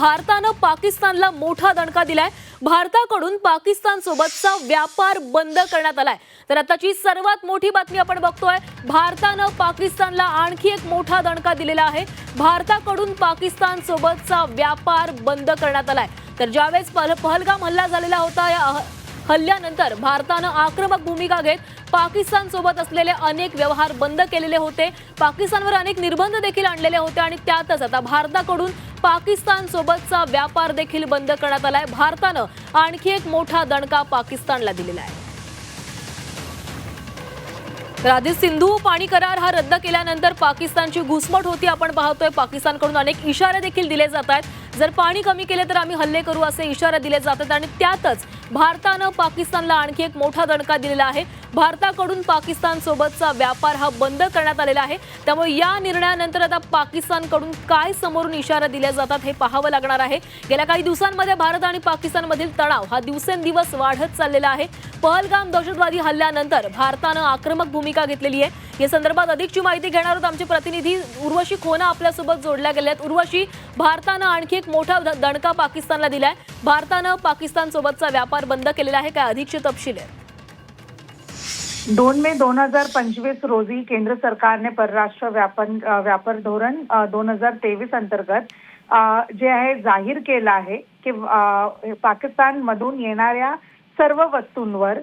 भारतानं पाकिस्तानला मोठा दणका दिलाय. भारताकडून पाकिस्तान सोबतचा व्यापार बंद करण्यात आलाय. तर आताची सर्वात मोठी बातमी आपण बघतोय. भारतानं पाकिस्तानला आणखी एक मोठा दणका दिलेला आहे. भारताकडून पाकिस्तान सोबतचा व्यापार बंद करण्यात आलाय. तर ज्यावेळेस पहलगाम हल्ला झालेला होता या अह- हल्ल्यानंतर भारतानं आक्रमक भूमिका घेत पाकिस्तान सोबत असलेले अनेक व्यवहार बंद केलेले होते. पाकिस्तानवर अनेक निर्बंध देखील आणलेले होते आणि त्यातच आता भारताकडून पाकिस्तान सोबतचा व्यापार देखील बंद करण्यात आलाय. भारतानं आणखी एक मोठा दणका पाकिस्तानला दिलेला आहे. तर आधी सिंधू पाणी करार हा रद्द केल्यानंतर पाकिस्तानची घुसमट होती. आपण पाहतोय पाकिस्तानकडून अनेक इशारे देखील दिले जात आहेत. जर पाणी कमी केले तर आम्ही हल्ले करू असे इशारे दिले जातात आणि त्यातच भारतानं पाकिस्तानला आणखी एक मोठा दणका दिलेला आहे. भारताकडून पाकिस्तानसोबतचा व्यापार हा बंद करण्यात आलेला आहे. त्यामुळे या निर्णयानंतर आता पाकिस्तानकडून काय समोरून इशारा दिल्या जातात हे पाहावं लागणार आहे. गेल्या काही दिवसांमध्ये भारत आणि पाकिस्तानमधील तणाव हा दिवसेंदिवस वाढत चाललेला आहे. पहलगाम दहशतवादी हल्ल्यानंतर भारतानं आक्रमक भूमिका घेतलेली आहे. या संदर्भात अधिकची माहिती घेणार आहोत आमचे प्रतिनिधी उर्वशी खोना आपल्यासोबत जोडल्या गेल्या आहेत उर्वशी भारतानं आणखी एक मोठा द- दणका पाकिस्तानला दिलाय. भारतानं पाकिस्तानसोबतचा व्यापार बंद केलेला आहे. काय अधिकचे तपशील आहे दोन मे दोन हजार पंचवीस रोजी केंद्र सरकारने परराष्ट्र व्यापन व्यापार धोरण दोन हजार तेवीस अंतर्गत जे आहे जाहीर केलं आहे की पाकिस्तान मधून येणाऱ्या सर्व वस्तूंवर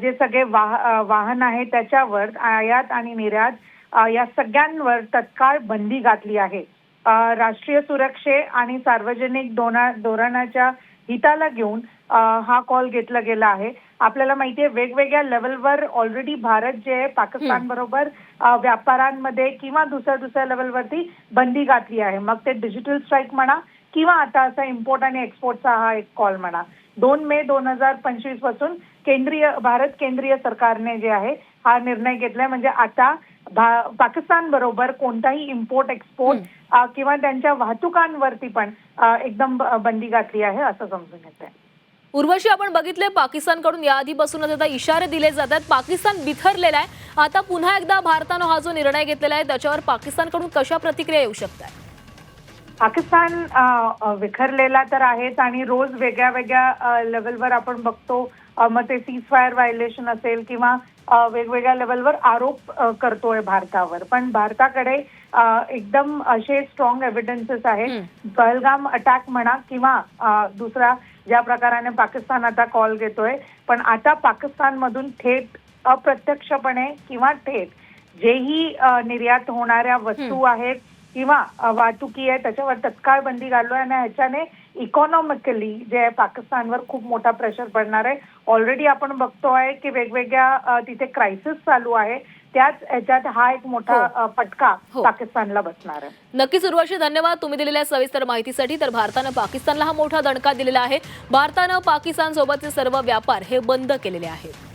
जे सगळे वाह वाहन आहे त्याच्यावर आयात आणि निर्यात या सगळ्यांवर तत्काळ बंदी घातली आहे. राष्ट्रीय सुरक्षे आणि सार्वजनिक धोरणाच्या हिताला घेऊन हा कॉल घेतला गेला आहे. आपल्याला माहिती आहे वेगवेगळ्या लेवलवर ऑलरेडी भारत जे आहे पाकिस्तान बरोबर व्यापारांमध्ये किंवा दुसऱ्या दुसऱ्या लेवलवरती बंदी घातली आहे. मग ते डिजिटल स्ट्राईक म्हणा किंवा आता असा इम्पोर्ट आणि एक्सपोर्टचा हा एक कॉल म्हणा. दोन मे दोन हजार पंचवीसपासून केंद्रीय भारत केंद्रीय सरकारने जे आहे हा निर्णय घेतलाय. म्हणजे आता पाकिस्तान बरोबर कोणताही इम्पोर्ट एक्सपोर्ट किंवा त्यांच्या वाहतुकांवरती पण एकदम बंदी घातली आहे असं समजून येत आहे उर्वशी आपण बघितले पाकिस्तानकडून याआधीपासूनच आता इशारे दिले जातात. पाकिस्तान बिथरलेला आहे. आता पुन्हा एकदा भारतानं हा जो निर्णय घेतलेला आहे त्याच्यावर पाकिस्तानकडून कशा प्रतिक्रिया येऊ शकतात? पाकिस्तान विखरलेला तर आहेच आणि रोज वेगळ्या वेगळ्या लेवलवर आपण बघतो. मग ते सीज फायर व्हायलेशन असेल किंवा वेगवेगळ्या लेवलवर आरोप करतोय भारतावर. पण भारताकडे एकदम असे स्ट्रॉंग एव्हिडन्सेस आहेत. पहलगाम अटॅक म्हणा किंवा दुसरा ज्या प्रकाराने पाकिस्तान आता कॉल घेतोय पण आता पाकिस्तानमधून थेट अप्रत्यक्षपणे किंवा थेट जेही निर्यात होणाऱ्या वस्तू आहेत किंवा वाहतुकी आहे त्याच्यावर तत्काळ बंदी घाललोय आणि ह्याच्याने इकॉनॉमिकली जे आहे पाकिस्तानवर खूप मोठा प्रेशर पडणार आहे. ऑलरेडी आपण बघतोय की वेगवेगळ्या तिथे क्रायसिस चालू आहे. त्याच ह्याच्यात हा एक मोठा हो. फटका हो. पाकिस्तानला बसणार आहे. नक्कीच उर्वशी धन्यवाद. तुम्ही दिलेल्या सविस्तर माहितीसाठी. तर भारतानं पाकिस्तानला हा मोठा दणका दिलेला आहे. भारतानं पाकिस्तान सोबतचे सर्व व्यापार हे बंद केलेले आहेत.